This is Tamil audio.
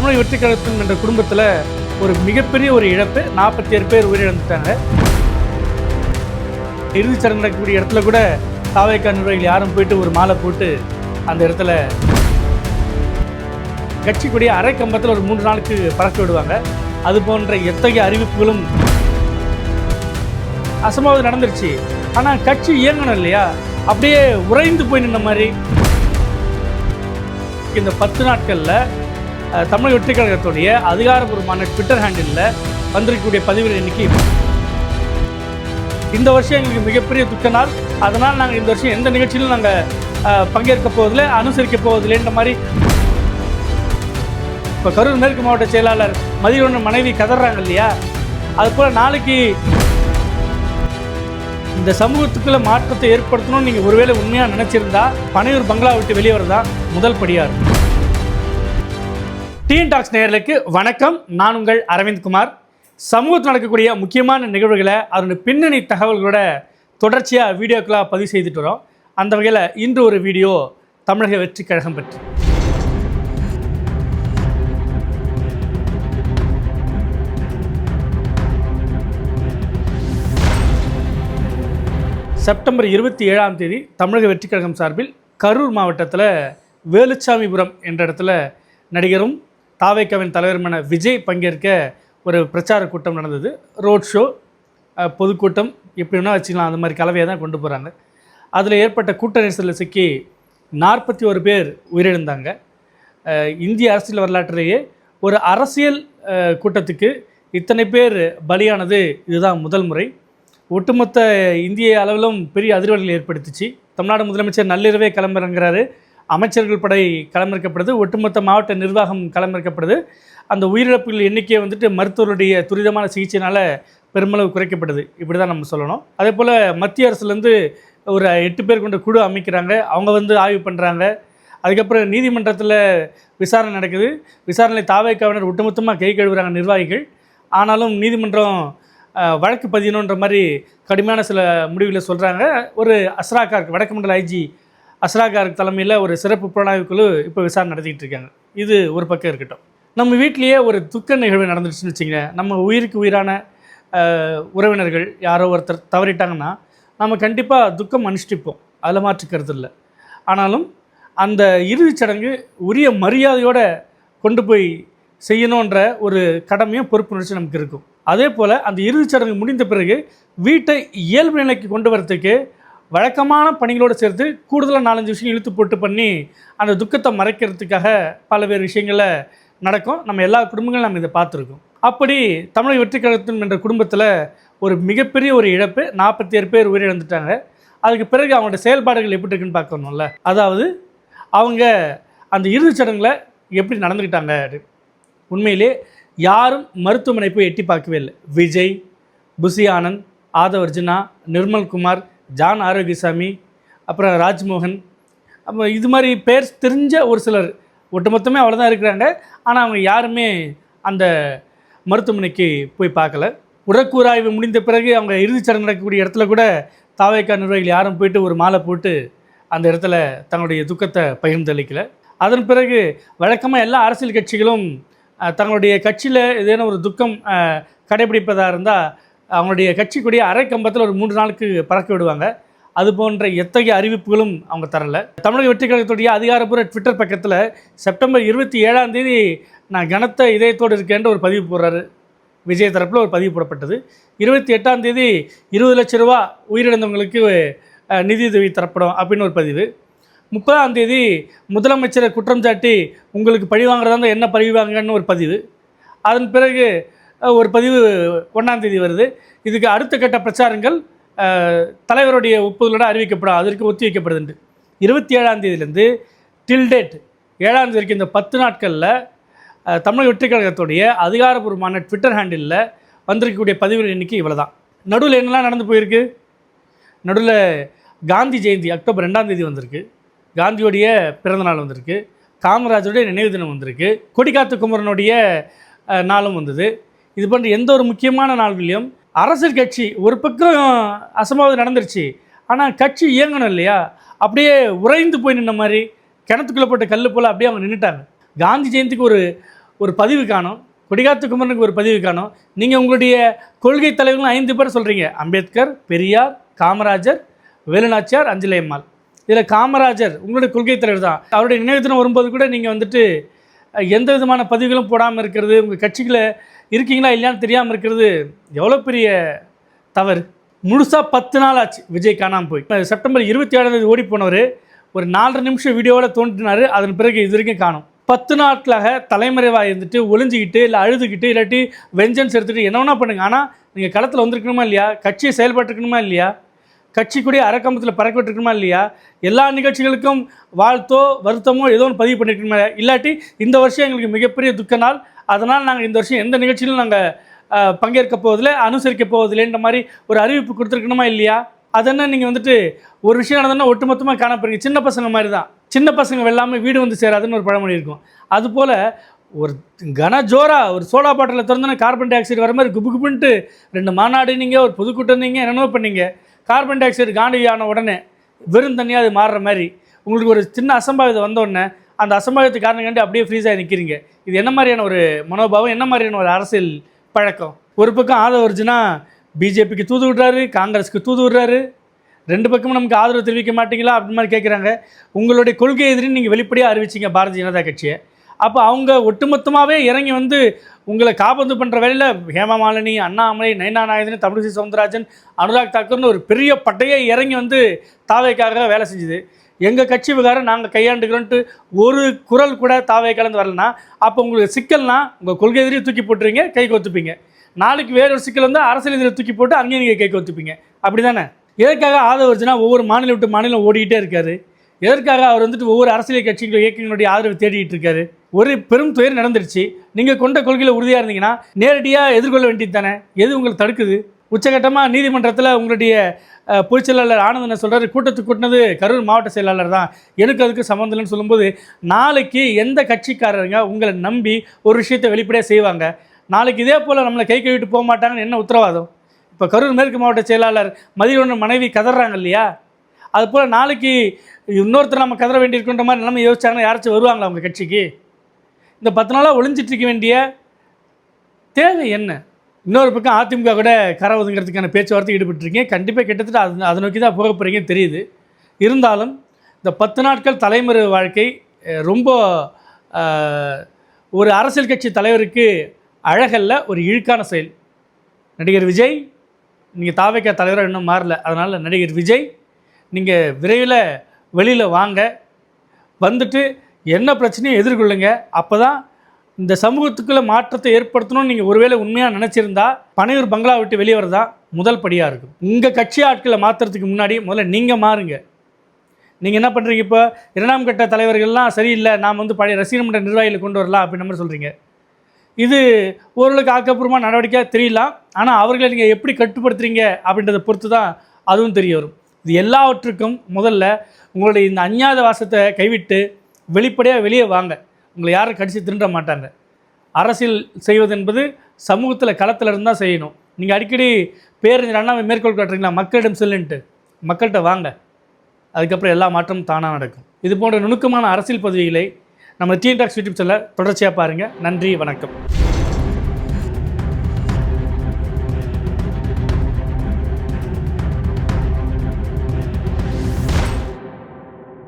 தமிழக வெற்றி கழகத்தின் என்ற குடும்பத்தில் ஒரு மிகப்பெரிய ஒரு இழப்பு. நாற்பத்தி ஏழு பேர் உயிரிழந்துட்டாங்க. இறுதிச்சடங்கு நடக்கக்கூடிய இடத்துல கூட தாவேக்கா நிர்வாகிகள் யாரும் போயிட்டு ஒரு மாலை போட்டு அந்த இடத்துல கட்சிக்குடிய அரை கம்பத்தில் ஒரு மூன்று நாளுக்கு பறக்க விடுவாங்க. அது போன்ற எத்தகைய அறிவிப்புகளும் அசம்பாவிதம் நடந்துருச்சு. ஆனால் கட்சி இயங்கணும் இல்லையா? அப்படியே உறைந்து போய் நின்ன மாதிரி இந்த பத்து நாட்களில் தமிழ் தமிழக வெற்றி கழகத்துடைய அதிகாரபூர்வமான ட்விட்டர் ஹேண்டிலில் வந்திருக்கக்கூடிய பதிவுகள் எண்ணிக்கை இந்த வருஷம் எங்களுக்கு மிகப்பெரிய துக்க நாள். அதனால் நாங்கள் இந்த வருஷம் எந்த நிகழ்ச்சியிலும் நாங்கள் பங்கேற்க போவதில்லை அனுசரிக்க போவதில்லைன்ற மாதிரி இப்போ கரூர் மேற்கு மாவட்ட செயலாளர் மதியொன்று மனைவி கதறாங்க இல்லையா? அது போல் நாளைக்கு இந்த சமூகத்துக்குள்ள மாற்றத்தை ஏற்படுத்தணும்னு நீங்கள் ஒருவேளை உண்மையாக நினச்சிருந்தா பனையூர் பங்களா விட்டு வெளியே வரதான் முதல் படியாக இருக்கும் டீன் டாக்ஸ் நேர்களுக்கு வணக்கம். நான் உங்கள் அரவிந்த் குமார். சமூகத்தில் நடக்கக்கூடிய முக்கியமான நிகழ்வுகளை அதனுடைய பின்னணி தகவல்களோட தொடர்ச்சியாக வீடியோக்களாக பதிவு செய்துட்டு வரோம். அந்த வகையில் இன்று ஒரு வீடியோ தமிழக வெற்றி கழகம் பற்றி. செப்டம்பர் இருபத்தி ஏழாம் தேதி தமிழக வெற்றி கழகம் சார்பில் கரூர் மாவட்டத்தில் வேலுச்சாமிபுரம் என்ற இடத்துல நடிகரும் தாவேக்காவின் தலைவருமான விஜய் பங்கேற்க ஒரு பிரச்சார கூட்டம் நடந்தது. ரோட் ஷோ பொதுக்கூட்டம் எப்படி வேணால் வச்சுக்கலாம் அந்த மாதிரி கலவையாக தான் கொண்டு போகிறாங்க அதில் ஏற்பட்ட கூட்ட நெரிசலில் சிக்கி நாற்பத்தி ஒரு பேர் உயிரிழந்தாங்க. இந்திய அரசியல் வரலாற்றிலேயே ஒரு அரசியல் கூட்டத்துக்கு இத்தனை பேர் பலியானது இதுதான் முதல் முறை. ஒட்டுமொத்த இந்திய அளவிலும் பெரிய அதிர்வலைகள் ஏற்படுத்திச்சு. தமிழ்நாடு முதலமைச்சர் நள்ளிரவே கிளம்புறங்கிறாரு. அமைச்சர்கள் படை களமிறக்கப்படுது. ஒட்டுமொத்த மாவட்ட நிர்வாகம் களமிறக்கப்படுது. அந்த உயிரிழப்புகள் எண்ணிக்கை வந்துட்டு மருத்துவருடைய துரிதமான சிகிச்சையினால் பெருமளவு குறைக்கப்படுது இப்படி தான் நம்ம சொல்லணும். அதே போல் மத்திய அரசுலேருந்து ஒரு எட்டு பேர் கொண்ட குழு அமைக்கிறாங்க. அவங்க வந்து ஆய்வு பண்ணுறாங்க அதுக்கப்புறம் நீதிமன்றத்தில் விசாரணை நடக்குது. விசாரணை தாவேக்காவினர் ஒட்டுமொத்தமாக கை கழுவுறாங்க நிர்வாகிகள். ஆனாலும் நீதிமன்றம் வழக்கு பதியணுன்ற மாதிரி கடுமையான சில முடிவுகளை சொல்கிறாங்க ஒரு அஸ்ராகார்க் வடக்கு மண்டல ஐஜி அஸ்ராகாருக்கு தலைமையில் ஒரு சிறப்பு புலனாய்வு குழு இப்போ விசாரணை நடத்திக்கிட்டு இருக்காங்க. இது ஒரு பக்கம் இருக்கட்டும். நம்ம வீட்லேயே ஒரு துக்க நிகழ்வு நடந்துச்சுன்னு வச்சுங்க நம்ம உயிருக்கு உயிரான உறவினர்கள் யாரோ ஒருத்தர் தவறிட்டாங்கன்னா நம்ம கண்டிப்பாக துக்கம் அனுஷ்டிப்போம். அதில் மாற்றுக்கிறது இல்லை. ஆனாலும் அந்த இறுதிச் சடங்கு உரிய மரியாதையோடு கொண்டு போய் செய்யணுன்ற ஒரு கடமையும் பொறுப்புணர்ச்சி நமக்கு இருக்கும். அதே போல் அந்த இறுதிச் சடங்கு முடிந்த பிறகு வீட்டை இயல்பு நிலைக்கு கொண்டு வரத்துக்கு வழக்கமான பணிகளோடு சேர்த்து கூடுதலாக நாலஞ்சு விஷயம் இழுத்து போட்டு பண்ணி அந்த துக்கத்தை மறைக்கிறதுக்காக பல்வேறு விஷயங்களை நடக்கும். நம்ம எல்லா குடும்பங்களும் நம்ம இதை பார்த்துருக்கோம். அப்படி தமிழக வெற்றி கழகத்தின் என்ற குடும்பத்தில் ஒரு மிகப்பெரிய ஒரு இழப்பு. நாற்பத்தி ஏழு பேர் உயிரிழந்துட்டாங்க. அதுக்கு பிறகு அவங்களோட செயல்பாடுகள் எப்படி இருக்குன்னு பார்க்கணும்ல. அதாவது அவங்க அந்த இறுதிச் சடங்கில் எப்படி நடந்துக்கிட்டாங்க? உண்மையிலே யாரும் மருத்துவமனை போய் எட்டி பார்க்கவே இல்லை. விஜய் புசி ஆனந்த் ஆதவர்ஜுனா நிர்மல்குமார் ஜான் ஆரோக்கியசாமி அப்புறம் ராஜ்மோகன். அப்போ இது மாதிரி பேர் தெரிஞ்ச ஒரு சிலர். ஒட்டுமொத்தமே அவ்வளோதான் இருக்கிறாங்க. ஆனால் அவங்க யாருமே அந்த மருத்துவமனைக்கு போய் பார்க்கல. உடற்கூறாய்வு முடிந்த பிறகு அவங்க இறுதிச்சடங்கு நடக்கக்கூடிய இடத்துல கூட தாவேக்கா நிர்வாகிகள் யாரும் போயிட்டு ஒரு மாலை போட்டு அந்த இடத்துல தங்களுடைய துக்கத்தை பகிர்ந்தளிக்கல. அதன் பிறகு வழக்கமாக எல்லா அரசியல் கட்சிகளும் தங்களுடைய கட்சியில் ஏதேனும் ஒரு துக்கம் கடைபிடிப்பதாக இருந்தால் அவங்களுடைய கட்சிக்குடைய அரை கம்பத்தில் ஒரு மூன்று நாளுக்கு பறக்க விடுவாங்க. அது போன்ற எத்தகைய அறிவிப்புகளும் அவங்க தரல. தமிழக வெற்றி கழகத்துடைய அதிகாரப்பூர்வ ட்விட்டர் பக்கத்தில் செப்டம்பர் இருபத்தி ஏழாம் தேதி நான் கனத்த இதயத்தோடு இருக்கேன்ற ஒரு பதிவு போடுறாரு. விஜய் தரப்பில் ஒரு பதிவு போடப்பட்டது. இருபத்தி எட்டாம் தேதி இருபது லட்ச ரூபா உயிரிழந்தவங்களுக்கு நிதியுதவி தரப்படும் அப்படின்னு ஒரு பதிவு. முப்பதாம் தேதி முதலமைச்சரை குற்றம் சாட்டி உங்களுக்கு பழி வாங்குறதா இருந்தால் என்ன பழி வாங்கன்னு ஒரு பதிவு. அதன் பிறகு ஒரு பதிவு ஒன்றாம் தேதி வருது. இதுக்கு அடுத்த கட்ட பிரச்சாரங்கள் தலைவருடைய ஒப்புதலோடு அறிவிக்கப்படும் அதற்கு ஒத்தி வைக்கப்படுதுண்டு. இருபத்தி ஏழாம் தேதியிலேருந்து டில் டேட் ஏழாம் தேதிக்கு வரைக்கும் இந்த பத்து நாட்களில் தமிழக வெற்றிக் கழகத்துடைய அதிகாரபூர்வமான ட்விட்டர் ஹேண்டிலில் வந்திருக்கக்கூடிய பதிவுகள் எண்ணிக்கை இவ்வளோ தான் நடுவில் என்னெல்லாம் நடந்து போயிருக்கு? நடுவில் காந்தி ஜெயந்தி அக்டோபர் ரெண்டாம் தேதி வந்திருக்கு. காந்தியோடைய பிறந்தநாள் வந்திருக்கு. காமராஜருடைய நினைவு தினம் வந்திருக்கு. கொடிக்காத்து குமரனுடைய நாளும் வந்தது. இது போன்ற எந்த ஒரு முக்கியமான நாள்களையும் அரசியல் கட்சி ஒரு பக்கம் அசம்பாவிதம் நடந்துருச்சு. ஆனால் கட்சி இயங்கணும் இல்லையா? அப்படியே உறைந்து போய் நின்ன மாதிரி கிணத்துக்குள்ளே போட்ட கல் போல் அப்படியே அவங்க நின்றுட்டாங்க காந்தி ஜெயந்திக்கு ஒரு ஒரு பதிவு காணும். கொடிகாத்து குமரனுக்கு ஒரு பதிவு காணும். நீங்கள் உங்களுடைய கொள்கை தலைவர்கள் ஐந்து பேர் சொல்கிறீங்க அம்பேத்கர் பெரியார் காமராஜர் வேலுநாச்சியார் அஞ்சலையம்மாள் இதில் காமராஜர் உங்களுடைய கொள்கை தலைவர் தான். அவருடைய நினைவு தினம் வரும்போது கூட நீங்கள் வந்துட்டு எந்த விதமான பதிவுகளும் போடாமல் இருக்கிறது உங்கள் கட்சிகளை இருக்கீங்களா இல்லையான்னு தெரியாமல் இருக்கிறது எவ்வளோ பெரிய தவறு? முழுசாக பத்து நாள் ஆச்சு விஜய் காணாமல் போய். இப்போ செப்டம்பர் இருபத்தி ஏழாம் தேதி ஓடி போனவர் ஒரு நாலரை நிமிஷம் வீடியோவில் தோன்றினார் அதன் பிறகு இது வரைக்கும் காணும். பத்து நாட்களாக தலைமறைவாக இருந்துட்டு ஒளிஞ்சிக்கிட்டு இல்லை அழுதுகிட்டு இல்லாட்டி வெஞ்சன்ஸ் எடுத்துகிட்டு என்ன வேணா பண்ணுங்க. ஆனால் நீங்கள் களத்தில் வந்திருக்கணுமா இல்லையா? கட்சியை செயல்பட்டுருக்கணுமா இல்லையா? கட்சி கூட அறக்கம்பத்தில் பறக்க விட்டுருக்கணுமா இல்லையா? எல்லா நிகழ்ச்சிகளுக்கும் வாழ்த்தோ வருத்தமோ ஏதோ ஒன்று பதிவு பண்ணிருக்கணுமா இல்லாட்டி இந்த வருஷம் எங்களுக்கு மிகப்பெரிய துக்க நாள். அதனால் நாங்கள் இந்த வருஷம் எந்த நிகழ்ச்சியிலும் நாங்கள் பங்கேற்க போவதில்லை அனுசரிக்க போவதில்லைன்ற மாதிரி ஒரு அறிவிப்பு கொடுத்துருக்கணுமா இல்லையா? அதென்ன நீங்கள் வந்துட்டு ஒரு விஷயம் நடந்ததுன்னா ஒட்டுமொத்தமாக காணப்படுறீங்க. சின்ன பசங்க மாதிரி தான் சின்ன பசங்க வெள்ளாமல் வீடு வந்து சேராதுன்னு ஒரு பழமொழி இருக்கும். அதுபோல் ஒரு கன ஜோராக ஒரு சோடா பாட்டில் திறந்தோன்னே கார்பன் டை ஆக்சைடு வர மாதிரி குபு குபுன்ட்டு ரெண்டு மாநாடு நீங்கள் ஒரு பொதுக்கூட்டம் நீங்கள் என்னென்னவோ பண்ணீங்க. கார்பன் டை ஆக்சைடு காண்டியான ஆன உடனே வெறும் தண்ணியாக அது மாறுற மாதிரி. உங்களுக்கு ஒரு சின்ன அசம்பாவிதம் வந்தோடனே அந்த அசம்பாவிதத்துக்கு காரணம் கண்டு அப்படியே ஃப்ரீஸாக நிற்கிறீங்க இது என்ன மாதிரியான ஒரு மனோபாவம்? என்ன மாதிரியான ஒரு அரசியல் பழக்கம்? ஒரு பக்கம் ஆதரவு வருச்சுன்னா பிஜேபிக்கு தூது விடுறாரு காங்கிரஸுக்கு தூது விடுறாரு. ரெண்டு பக்கமும் நமக்கு ஆதரவு தெரிவிக்க மாட்டீங்களா? அப்படி மாதிரி கேட்குறாங்க உங்களுடைய கொள்கை எதிரின்னு நீங்கள் வெளிப்படையாக அறிவிச்சிங்க பாரதிய ஜனதா கட்சியை. அப்போ அவங்க ஒட்டுமொத்தமாகவே இறங்கி வந்து உங்களை காபந்து பண்ணுற வேலையில் ஹேமமாலினி அண்ணாமலை நயனா நாயகன் தமிழிசை சவுந்தரராஜன் அனுராக் தாக்கர்னு ஒரு பெரிய பட்டையை இறங்கி வந்து தாவைக்காக வேலை செஞ்சுது. எங்கள் கட்சி விவகாரம் நாங்கள் கையாண்டுக்கிறோன்ட்டு ஒரு குரல் கூட தாவை கலந்து வரலனா அப்போ உங்களுக்கு சிக்கல்னா உங்கள் கொள்கை எதிரியை தூக்கி போட்டுறீங்க கை கொத்துப்பீங்க. நாளைக்கு வேற ஒரு சிக்கல் வந்தால் அரசியல் எதிரியை தூக்கி போட்டு அங்கேயும் நீங்கள் கை கொத்துப்பீங்க. அப்படி தானே எதற்காக ஆதரவுச்சுனா ஒவ்வொரு மாநிலம் விட்டு மாநிலம் ஓடிக்கிட்டே இருக்காரு. எதற்காக அவர் வந்துட்டு ஒவ்வொரு அரசியல் கட்சிகளும் இயக்கங்களுடைய ஆதரவு தேடிட்டு இருக்காரு? ஒரு பெரும் துயர் நடந்துருச்சு. நீங்கள் கொண்ட கொள்கையில் உறுதியாக இருந்தீங்கன்னா நேரடியாக எதிர்கொள்ள வேண்டியது தானே? எது உங்களை தடுக்குது? உச்சகட்டமாக நீதிமன்றத்தில் உங்களுடைய பொதுச் செயலாளர் ஆனந்தன் சொல்கிறாரு கூட்டத்துக்கு கூட்டினது கரூர் மாவட்ட செயலாளர் தான். எனக்கு அதுக்கு சம்மந்தம் இல்லைன்னு சொல்லும்போது நாளைக்கு எந்த கட்சிக்காரருங்க உங்களை நம்பி ஒரு விஷயத்தை வெளிப்படையாக செய்வாங்க? நாளைக்கு இதே போல் நம்மளை கை கழுவிட்டு போக மாட்டாங்கன்னு என்ன உத்தரவாதம்? இப்போ கரூர் மேற்கு மாவட்ட செயலாளர் மதியொன்று மனைவி கதறாங்க இல்லையா? அது போல் நாளைக்கு இன்னொருத்தர் நம்ம கதற வேண்டியிருக்கின்ற மாதிரி நிலைமை யோசிச்சாங்கன்னா யாராச்சும் வருவாங்களா அவங்க கட்சிக்கு? இந்த பத்து நாளாக ஒளிஞ்சிட்டு இருக்க வேண்டிய தேவை என்ன? இன்னொரு பக்கம் அதிமுக கூட கரை ஒதுங்கிறதுக்கான பேச்சுவார்த்தை ஈடுபட்டிருக்கீங்க. கண்டிப்பாக கிட்டத்தட்ட அது அதை நோக்கி தான் போக போகிறீங்கன்னு தெரியுது. இருந்தாலும் இந்த பத்து நாட்கள் தலைமுறை வாழ்க்கை ரொம்ப ஒரு அரசியல் கட்சி தலைவருக்கு அழகல்ல ஒரு இழுக்கான செயல். நடிகர் விஜய் நீங்கள் தாவைக்கா தலைவராக இன்னும் மாறல. அதனால் நடிகர் விஜய் நீங்கள் விரைவில் வெளியில் வாங்க. வந்துட்டு என்ன பிரச்சனையும் எதிர்கொள்ளுங்க. அப்போ தான் இந்த சமூகத்துக்குள்ள மாற்றத்தை ஏற்படுத்தணும்னு நீங்கள் ஒருவேளை உண்மையாக நினச்சிருந்தா பனையூர் பங்களா விட்டு வெளியே வரதா முதல் படியாக இருக்கும். உங்கள் கட்சி ஆட்களை மாற்றுறதுக்கு முன்னாடி முதல்ல நீங்கள் மாறுங்க. நீங்கள் என்ன பண்ணுறீங்க இப்போ? இரண்டாம் கட்ட தலைவர்கள்லாம் சரியில்லை நாம் வந்து பழைய ரசிகர் மன்ற நிர்வாகிகளை கொண்டு வரலாம் அப்படின்ற மாதிரி சொல்கிறீங்க இது ஓரளவுக்கு ஆக்கப்பூர்வமாக நடவடிக்கையாக தெரியலாம் ஆனால் அவர்களை நீங்கள் எப்படி கட்டுப்படுத்துறீங்க அப்படின்றத பொறுத்து தான் அதுவும் தெரிய வரும். இது எல்லாவற்றுக்கும் முதல்ல உங்களுடைய இந்த அஞ்ஞாத வாசத்தை கைவிட்டு வெளிப்படையாக வெளியே வாங்க. உங்களை யாரும் கடிச்சு திருட மாட்டாங்க. அரசியல் செய்வது என்பது சமூகத்தில் களத்தில் இருந்தால் செய்யணும். நீங்கள் அடிக்கடி பேரறிஞர் அண்ணாவை மேற்கோள் காட்டுறீங்களா? மக்களிடம் செல்லுன்ட்டு. மக்கள்கிட்ட வாங்க. அதுக்கப்புறம் எல்லா மாற்றமும் தானாக நடக்கும். இது போன்ற நுணுக்கமான அரசியல் பதவிகளை நம்ம டிஎன் டாக்ஸ் யூடியூப் சேனலை தொடர்ச்சியாக பாருங்கள் நன்றி வணக்கம்.